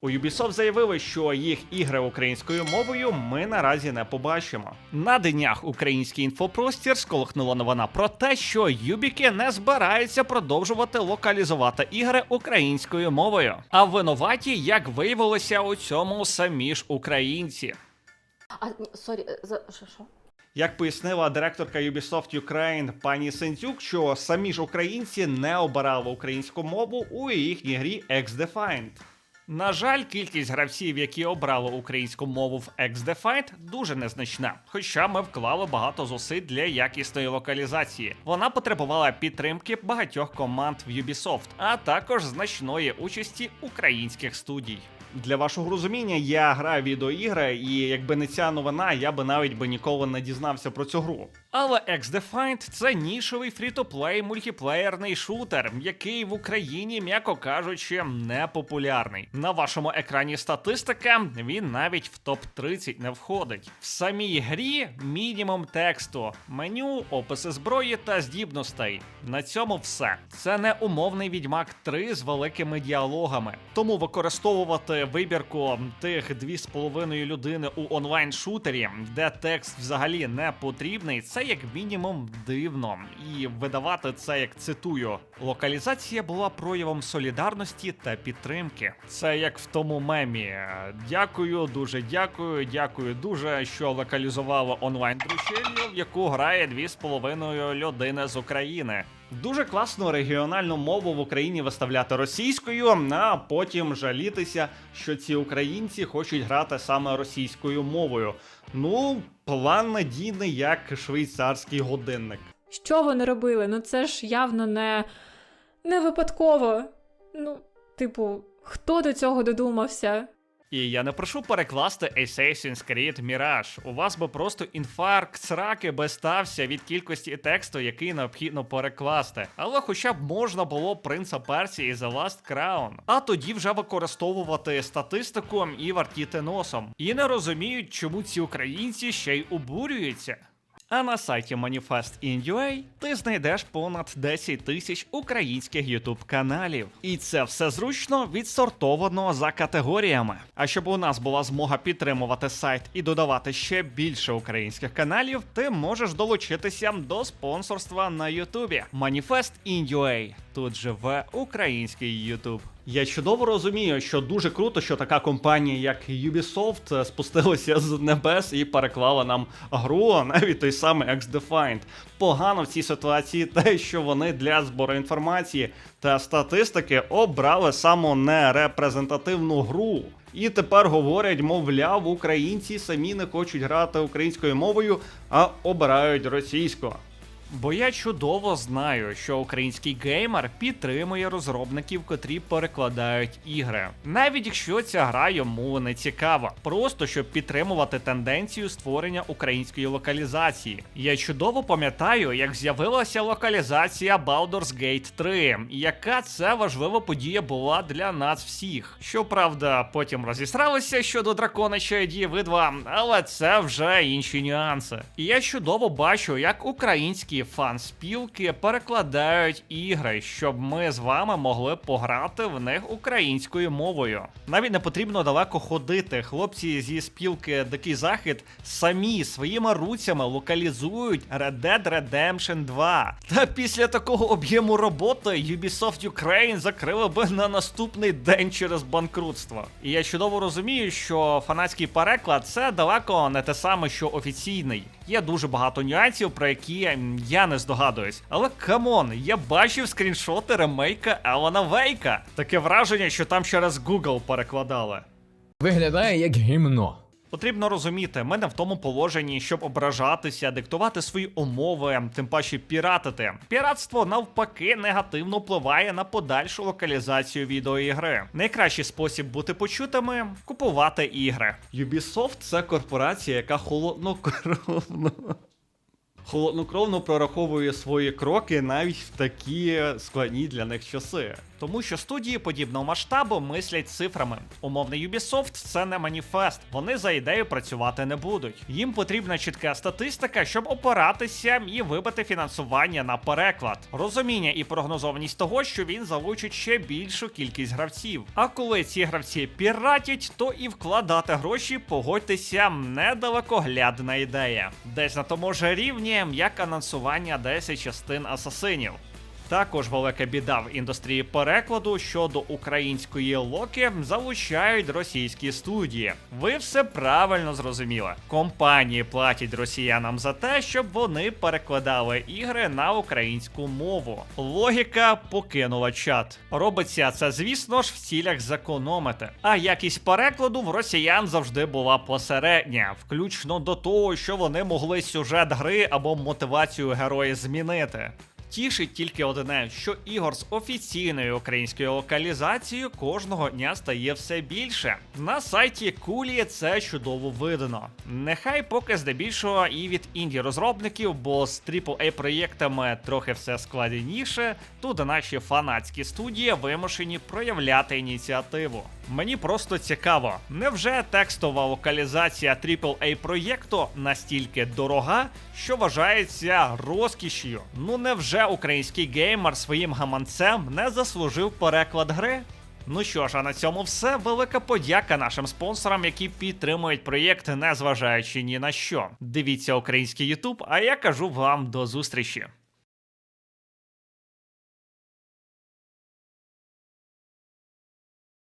У Ubisoft заявили, що їх ігри українською мовою ми наразі не побачимо. На днях український інфопростір сколихнула новина про те, що Юбіки не збираються продовжувати локалізувати ігри українською мовою. А винуваті, як виявилося, у цьому самі ж українці. А, ні, сорі, е, за що, що? Як пояснила директорка Ubisoft Ukraine пані Сендзюк, що самі ж українці не обирали українську мову у їхній грі X-Defined. На жаль, кількість гравців, які обрали українську мову в X-Defined, дуже незначна. Хоча ми вклали багато зусиль для якісної локалізації. Вона потребувала підтримки багатьох команд в Ubisoft, а також значної участі українських студій. Для вашого розуміння, я граю відеоігри, і якби не ця новина, я би навіть би ніколи не дізнався про цю гру. Але X-Defined – це нішовий фрі-то-плей мультиплеєрний шутер, який в Україні, м'яко кажучи, не популярний. На вашому екрані статистика він навіть в топ-30 не входить. В самій грі мінімум тексту, меню, описи зброї та здібностей. На цьому все. Це не умовний відьмак 3 з великими діалогами. Тому використовувати вибірку тих 2,5 людини у онлайн-шутері, де текст взагалі не потрібний, це як мінімум дивно. І видавати це як цитую. Локалізація була проявом солідарності та підтримки. Це як в тому мемі. Дякую, дуже дякую, дякую дуже, що локалізувало онлайн дручелью, в яку грає 2,5 людини з України. Дуже класно регіональну мову в Україні виставляти російською, а потім жалітися, що ці українці хочуть грати саме російською мовою. Ну, план надійний, як швейцарський годинник. Що вони робили? Ну це ж явно не, не випадково. Ну, типу, хто до цього додумався? І я не прошу перекласти Assassin's Creed Mirage. У вас би просто інфаркт сраки би стався від кількості тексту, який необхідно перекласти. Але хоча б можна було принца Персії The Last Crown. А тоді вже використовувати статистику і вартіти носом. І не розуміють, чому ці українці ще й обурюються. А на сайті Manifest.in.ua ти знайдеш понад 10 тисяч українських YouTube каналів. І це все зручно відсортовано за категоріями. А щоб у нас була змога підтримувати сайт і додавати ще більше українських каналів, ти можеш долучитися до спонсорства на YouTube. Manifest.in.ua. Тут живе український YouTube. Я чудово розумію, що дуже круто, що така компанія, як Ubisoft, спустилася з небес і переклала нам гру, навіть той самий X-Defined. Погано в цій ситуації те, що вони для збору інформації та статистики обрали саму нерепрезентативну гру. І тепер говорять, мовляв, українці самі не хочуть грати українською мовою, а обирають російську. Бо я чудово знаю, що український геймер підтримує розробників, котрі перекладають ігри, навіть якщо ця гра йому не цікава, просто щоб підтримувати тенденцію створення української локалізації. Я чудово пам'ятаю, як з'явилася локалізація Baldur's Gate 3, і яка це важлива подія була для нас всіх. Щоправда, потім розісралися щодо дракона Чайді видва, але це вже інші нюанси. І я чудово бачу, як українські фан-спілки перекладають ігри, щоб ми з вами могли пограти в них українською мовою. Навіть не потрібно далеко ходити. Хлопці зі спілки Дикий Захід самі своїми руцями локалізують Red Dead Redemption 2. Та після такого об'єму роботи Ubisoft Ukraine закрили би на наступний день через банкрутство. І я чудово розумію, що фанатський переклад це далеко не те саме, що офіційний. Є дуже багато нюансів, про які я не здогадуюсь. Але камон, я бачив скріншоти ремейка Елана Вейка. Таке враження, що там через Google перекладали. Виглядає як гімно. Потрібно розуміти, ми не в тому положенні, щоб ображатися, диктувати свої умови, тим паче піратити. Піратство навпаки негативно впливає на подальшу локалізацію відеоігри. Найкращий спосіб бути почутими купувати ігри. Ubisoft – це корпорація, яка холоднокровно. Холоднокровно прораховує свої кроки навіть в такі складні для них часи. Тому що студії подібного масштабу мислять цифрами. Умовний Ubisoft це не маніфест. Вони за ідею працювати не будуть. Їм потрібна чітка статистика, щоб опиратися і вибити фінансування на переклад, розуміння і прогнозованість того, що він залучить ще більшу кількість гравців. А коли ці гравці піратять, то і вкладати гроші, погодьтеся, недалекоглядна ідея. Десь на тому ж рівні, як анонсування 10 частин асасинів. Також велика біда в індустрії перекладу щодо української локи залучають російські студії. Ви все правильно зрозуміли. Компанії платять росіянам за те, щоб вони перекладали ігри на українську мову. Логіка покинула чат. Робиться це, звісно ж, в цілях зекономити. А якість перекладу в росіян завжди була посередня, включно до того, що вони могли сюжет гри або мотивацію героя змінити. Тішить тільки одне, що ігор з офіційною українською локалізацією кожного дня стає все більше. На сайті Кулі це чудово видно. Нехай поки здебільшого і від інді розробників, бо з aaa проєктами трохи все складніше. Тут наші фанатські студії вимушені проявляти ініціативу. Мені просто цікаво, невже текстова локалізація aaa проєкту настільки дорога, що вважається розкішю? Ну невже український геймер своїм гаманцем не заслужив переклад гри? Ну що ж, а на цьому все. Велика подяка нашим спонсорам, які підтримують проєкт, незважаючи ні на що. Дивіться український Ютуб, а я кажу вам до зустрічі.